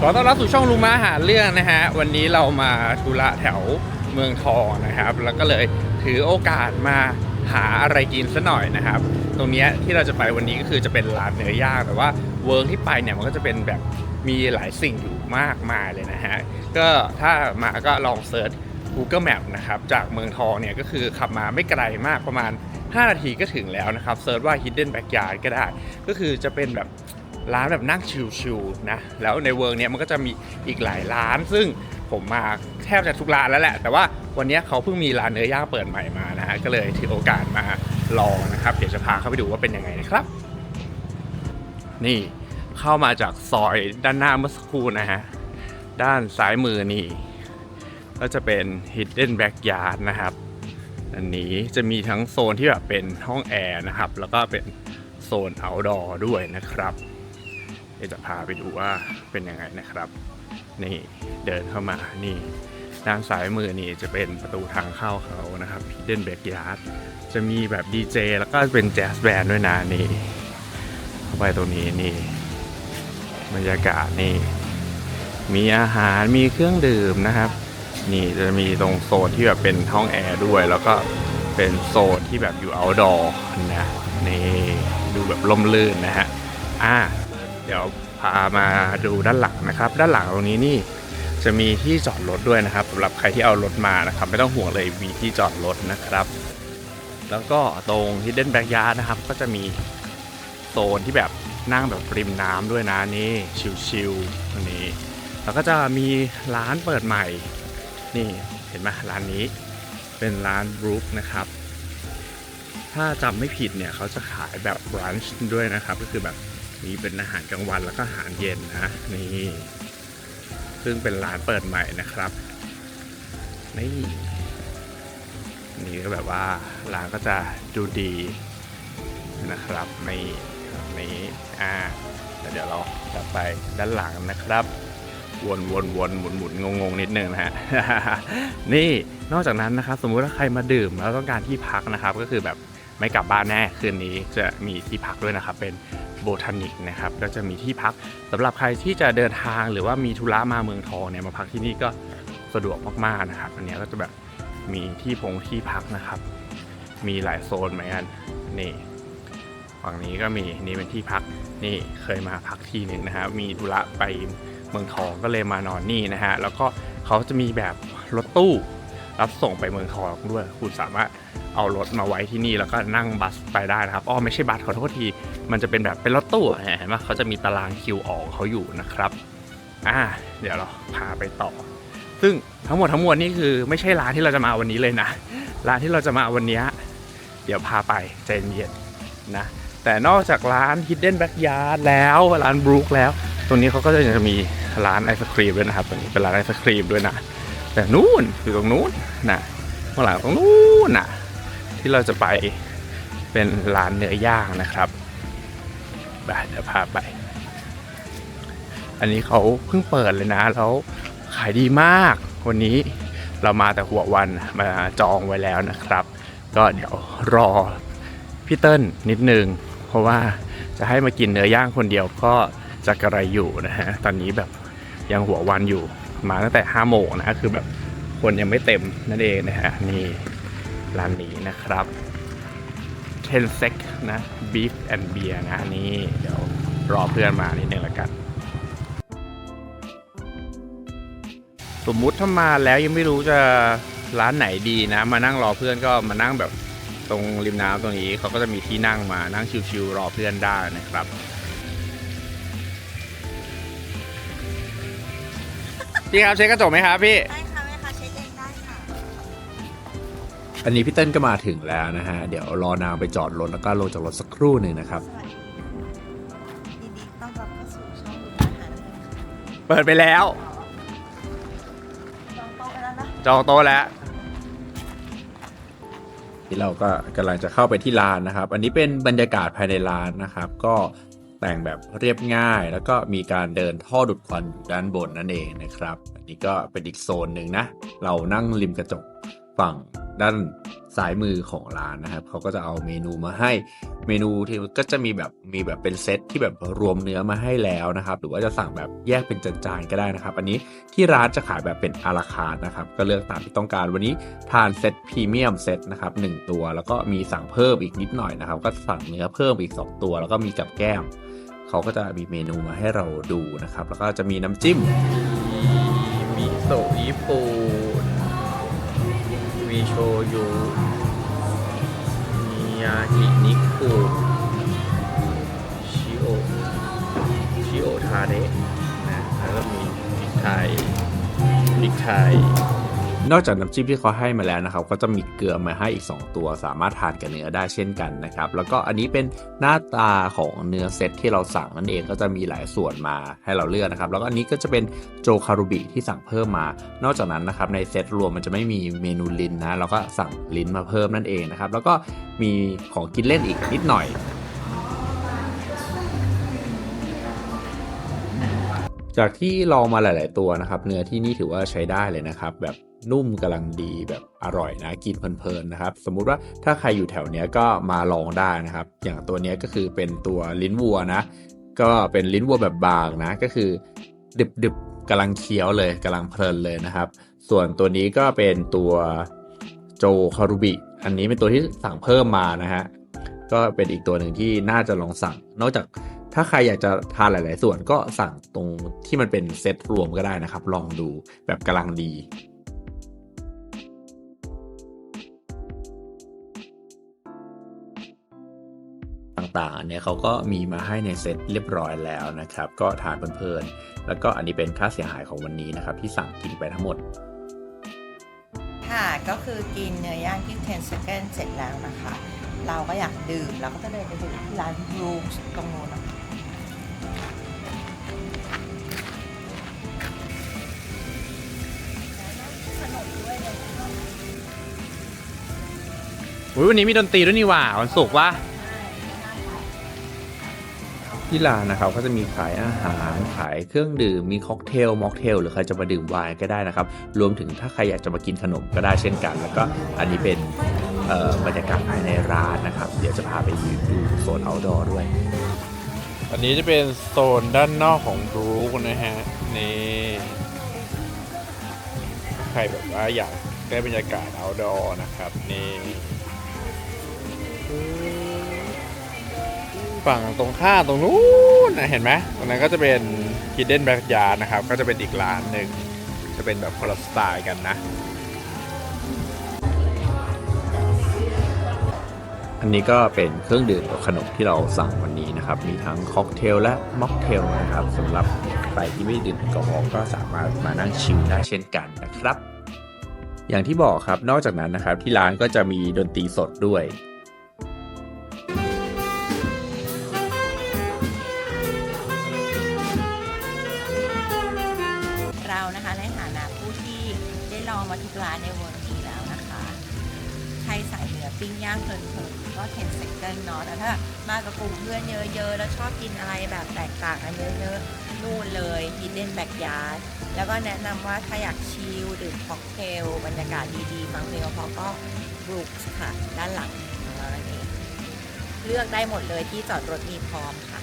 ขอต้อนรับสู่ช่องลุงมาหาเรื่องนะฮะ วันนี้เรามาธุระแถวเมืองทองนะครับ แล้วก็เลยถือโอกาสมาหาอะไรกินซะหน่อยนะครับ ตรงเนี้ยที่เราจะไปวันนี้ก็คือจะเป็นร้านเนื้อย่าง แต่ว่าเวิร์กที่ไปเนี่ยมันก็จะเป็นแบบมีหลายสิ่งอยู่มากมายเลยนะฮะ ก็ถ้ามาก็ลองเซิร์ช Google Map นะครับ จากเมืองทองเนี่ยก็คือขับมาไม่ไกลมากประมาณ 5 นาทีก็ถึงแล้วนะครับเซิร์ชว่า Hidden Backyard ก็ได้ ก็คือจะเป็นแบบ ร้านแบบนั่งชิลๆนะ แล้วในเวิร์กเนี้ยมันก็จะมีอีกหลายร้าน ซึ่งผมมาแทบจะทุกร้านแล้วแหละ แต่ว่าวันนี้เขาเพิ่งมีร้านเนื้อย่างเปิดใหม่มานะฮะ ก็เลยถือโอกาสมาลองนะครับ เดี๋ยวจะพาเข้าไปดูว่าเป็นยังไงนะครับ นี่เข้ามาจากซอยด้านหน้าเมื่อสักครู่นะฮะ ด้านซ้ายมือนี่ ก็จะเป็น Hidden Backyard นะครับ อันนี้จะมีทั้งโซนที่แบบเป็นห้องแอร์นะครับ แล้วก็เป็นโซน outdoor ด้วยนะครับ เดี๋ยวจะพาไปดูว่าเป็นยังไงนะครับ นี่เดินเข้ามานี่ด้านซ้ายมือนี่จะเป็นประตูทางเข้าเขานะครับ Hidden Backyard จะมีแบบดีเจแล้วก็เป็นแจ๊สแบนด์ด้วยนะนี่เข้าไปตรงนี้นี่บรรยากาศนี่ มีอาหารมีเครื่องดื่มนะครับ นี่จะมีตรงโซนที่แบบเป็นห้องแอร์ด้วย แล้วก็เป็นโซนที่แบบอยู่ outdoor นะนี่ดูแบบล่มลื่นนะฮะอ่า เดี๋ยวพามาดูด้านหลังนะครับ ด้านหลังตรงนี้นี่จะมีที่จอดรถด้วยนะครับสำหรับใครที่เอารถมานะครับ ไม่ต้องห่วงเลยมีที่จอดรถนะครับ แล้วก็ตรง Hidden Backyard นะครับ ก็จะมีโซนที่แบบนั่งแบบริมน้ำด้วยนะนี่ชิลๆอันนี้ แล้วก็จะมีร้านเปิดใหม่ นี่เห็นไหมร้านนี้เป็นร้านบรูคนะครับ ถ้าจำไม่ผิดเนี่ยเขาจะขายแบบบรันช์ด้วยนะครับ ก็คือแบบ มีเป็นอาหารกลางวันแล้วก็อาหารเย็นนะนี่ซึ่งเป็นร้านเปิดใหม่นะครับ นี่ นี่ก็แบบว่าร้านก็จะดูดีนะครับในนี้อ่าแต่เดี๋ยวเราจะไปด้านหลังนะครับ วนวนวนหมุนหมุนงงงๆนิดนึงนะฮะนี่นอกจากนั้นนะครับ สมมุติว่าใครมาดื่มแล้วต้องการที่พักนะครับ ก็คือแบบไม่กลับบ้านแน่คืนนี้จะมีที่พักด้วยนะครับ เป็น โบทานิกนะครับก็จะมีที่พักสำหรับใครที่จะเดินทางหรือว่ามีธุระมาเมืองทองเนี่ยมาพักที่นี่ก็สะดวกมากๆนะครับ อันนี้ก็จะแบบมีที่พงที่พักนะครับ มีหลายโซนเหมือนกันนี่ฝั่งนี้ก็มีนี่เป็นที่พักนี่เคยมาพักที่หนึ่งนะครับมีธุระไปเมืองทองก็เลยมานอนนี่นะฮะแล้วก็เขาจะมีแบบรถตู้ รับส่งไปเมืองทองด้วย คุณสามารถเอารถมาไว้ที่นี่แล้วก็นั่งบัสไปได้นะครับอ๋อไม่ใช่บัสขอโทษทีมันจะเป็นแบบเป็นรถตู้อะเห็นไหมเขาจะมีตารางคิวออกเขาอยู่นะครับอ่าเดี๋ยวเราพาไปต่อ ซึ่งทั้งหมดทั้งมวลนี่คือไม่ใช่ร้านที่เราจะมาวันนี้เลยนะร้านที่เราจะมาวันนี้เดี๋ยวพาไปใจเย็นนะแต่นอกจากร้าน Hidden Backyard แล้วร้านบรูคแล้ว ตรงนี้เขาก็จะมีร้านไอศครีมด้วยนะครับตรงนี้เป็นร้านไอศครีมด้วยนะ แต่นู่นอยู่ตรงนู้นนะข้างหลังตรงนู้นนะที่เราจะไปเป็นร้านเนื้อย่างนะครับไปเดี๋ยวพาไป อันนี้เขาเพิ่งเปิดเลยนะแล้วขายดีมาก วันนี้เรามาแต่หัววันมาจองไว้แล้วนะครับ ก็เดี๋ยวรอพี่เติ้ลนิดนึง เพราะว่าจะให้มากินเนื้อย่างคนเดียวก็จะกระไรอยู่นะฮะ ตอนนี้แบบยังหัววันอยู่ มาตั้งแต่5โมงนะคือแบบคนยังไม่เต็มนั่นเองนะฮะนี่ร้านนี้นะครับเทนเซ็กนะ beef and beer นะนี่เดี๋ยวรอเพื่อนมานิดนึงละกัน สมมุติถ้ามาแล้วยังไม่รู้จะร้านไหนดีนะ มานั่งรอเพื่อนก็มานั่งแบบตรงริมน้ำตรงนี้เขาก็จะมีที่นั่งมานั่งชิวๆรอเพื่อนได้นะครับ พี่ครับเช็คกระจกไหมครับพี่ ได้ค่ะแม่ค้าเช็คเองได้ค่ะ อันนี้พี่เต้นก็มาถึงแล้วนะฮะ เดี๋ยวรอนางไปจอดรถแล้วก็ลงจากรถสักครู่หนึ่งนะครับ สวัสดียินดีต้อนรับเข้าสู่ช่องดูอาหารเลยค่ะเปิดไปแล้ว จองโต๊ะไปแล้วนะจองโต๊ะแล้ว ที่เราก็กำลังจะเข้าไปที่ร้านนะครับ อันนี้เป็นบรรยากาศภายในร้านนะครับ ก็ แต่งแบบเรียบง่าย แล้วก็มีการเดินท่อดูดควันอยู่ด้านบนนั่นเองนะครับ อันนี้ก็เป็นอีกโซนหนึ่งนะ เรานั่งริมกระจกฝั่งด้าน ซ้ายมือของร้านนะครับเขาก็จะเอาเมนูมาให้เมนูที่ก็จะมีแบบมีแบบเป็นเซตที่แบบรวมเนื้อมาให้แล้วนะครับ หรือว่าจะสั่งแบบแยกเป็นจานๆก็ได้นะครับ อันนี้ที่ร้านจะขายแบบเป็นอาราคานะครับ ก็เลือกตามที่ต้องการวันนี้ทานเซตพรีเมียมเซตนะครับหนึ่งตัว แล้วก็มีสั่งเพิ่มอีกนิดหน่อยนะครับ ก็สั่งเนื้อเพิ่มอีก 2 ตัว แล้วก็มีกับแก้มเขาก็จะมีเมนูมาให้เราดูนะครับ แล้วก็จะมีน้ำจิ้มมิโซะญี่ปุ่น มีโชยุมียากินิคุชิโอชิโอทาเดะนะแล้วก็มีพริกไทยพริกไทย นอกจากน้ำจิ้มที่เขาให้มาแล้วนะครับ ก็จะมีเกลือมาให้อีก 2 ตัว สามารถทานกับเนื้อได้เช่นกันนะครับ แล้วก็อันนี้เป็นหน้าตาของเนื้อเซตที่เราสั่งนั่นเองก็จะมีหลายส่วนมาให้เราเลือกนะครับ แล้วก็อันนี้ก็จะเป็นโจคารุบิที่สั่งเพิ่มมา นอกจากนั้นนะครับในเซตรวมมันจะไม่มีเมนูลิ้นนะเราก็สั่งลิ้นมาเพิ่มนั่นเองนะครับ แล้วก็มีของกินเล่นอีกนิดหน่อยจากที่ลองมาหลาย ๆ ตัวนะครับ เนื้อที่นี่ถือว่าใช้ได้เลยนะครับ แบบ นุ่มกำลังดีแบบอร่อยนะกินเพลินๆนะครับ สมมุติว่าถ้าใครอยู่แถวเนี้ยก็มาลองได้นะครับ อย่างตัวเนี้ยก็คือเป็นตัวลิ้นวัวนะ ก็เป็นลิ้นวัวแบบบางนะ ก็คือดึบๆกำลังเคี้ยวเลยกำลังเพลินเลยนะครับ ส่วนตัวนี้ก็เป็นตัวโจคารุบิอันนี้เป็นตัวที่สั่งเพิ่มมานะฮะก็เป็นอีกตัวหนึ่งที่น่าจะลองสั่ง นอกจากถ้าใครอยากจะทานหลาย ๆ ส่วนก็สั่งตรงที่มันเป็นเซตรวมก็ได้นะครับ ลองดูแบบกำลังดี ต่างๆเนี่ยเขาก็มีมาให้ในเซตเรียบร้อยแล้วนะครับ ก็ทานเพลินๆแล้วก็อันนี้เป็นค่าเสียหายของวันนี้นะครับ ที่สั่งกินไปทั้งหมด ค่ะ ก็คือกินเนื้อย่างที่10 second เสร็จแล้วนะคะ เราก็อยากดื่มเราก็จะเดินไปดื่มที่ร้านรูมตรงนู้นนะคะอุ๊ยวันนี้มีดนตรีด้วยนี่หว่าวันศุกร์วะ ที่ร้านนะครับก็จะมีขายอาหารขายเครื่องดื่มมีค็อกเทลม็อกเทลหรือใครจะมาดื่มไวน์ก็ได้นะครับ รวมถึงถ้าใครอยากจะมากินขนมก็ได้เช่นกัน แล้วก็อันนี้เป็นบรรยากาศภายในร้านนะครับ เดี๋ยวจะพาไปดูโซน outdoor ด้วย อันนี้จะเป็นโซนด้านนอกของบรูคนะฮะนี่ใครแบบว่าอยากได้บรรยากาศ outdoor นะครับนี่ ฝั่งตรงข้ามตรงนู้นนะเห็นไหมตรงนั้นก็จะเป็น Hidden Backyard นะครับ ก็จะเป็นอีกร้านหนึ่งจะเป็นแบบคนละสไตล์กันนะ อันนี้ก็เป็นเครื่องดื่มกับขนมที่เราสั่งวันนี้นะครับ มีทั้งค็อกเทลและม็อกเทลนะครับสำหรับใครที่ไม่ดื่มแอลกอฮอล์ก็สามารถมานั่งชิลได้เช่นกันนะครับ อย่างที่บอกครับนอกจากนั้นนะครับที่ร้านก็จะมีดนตรีสดด้วย มาทุกร้านในเวิร์นี้แล้วนะคะ ใครใส่เหนือปิ้งย่างเพลินๆก็เทนเซ็กเกิลเนาะแต่ถ้ามากับกลุ่มเพื่อนเยอะๆ แล้วชอบกินอะไรแบบแตกต่างกันเยอะๆนู่นเลย Hidden Backyard แล้วก็แนะนำว่าถ้าอยากชิลดื่มค็อกเทลบรรยากาศดีๆฟังเพลงเพราะก็ Brooks ค่ะ ด้านหลังของเรานเองเลือกได้หมดเลยที่จอดรถมีพร้อมค่ะ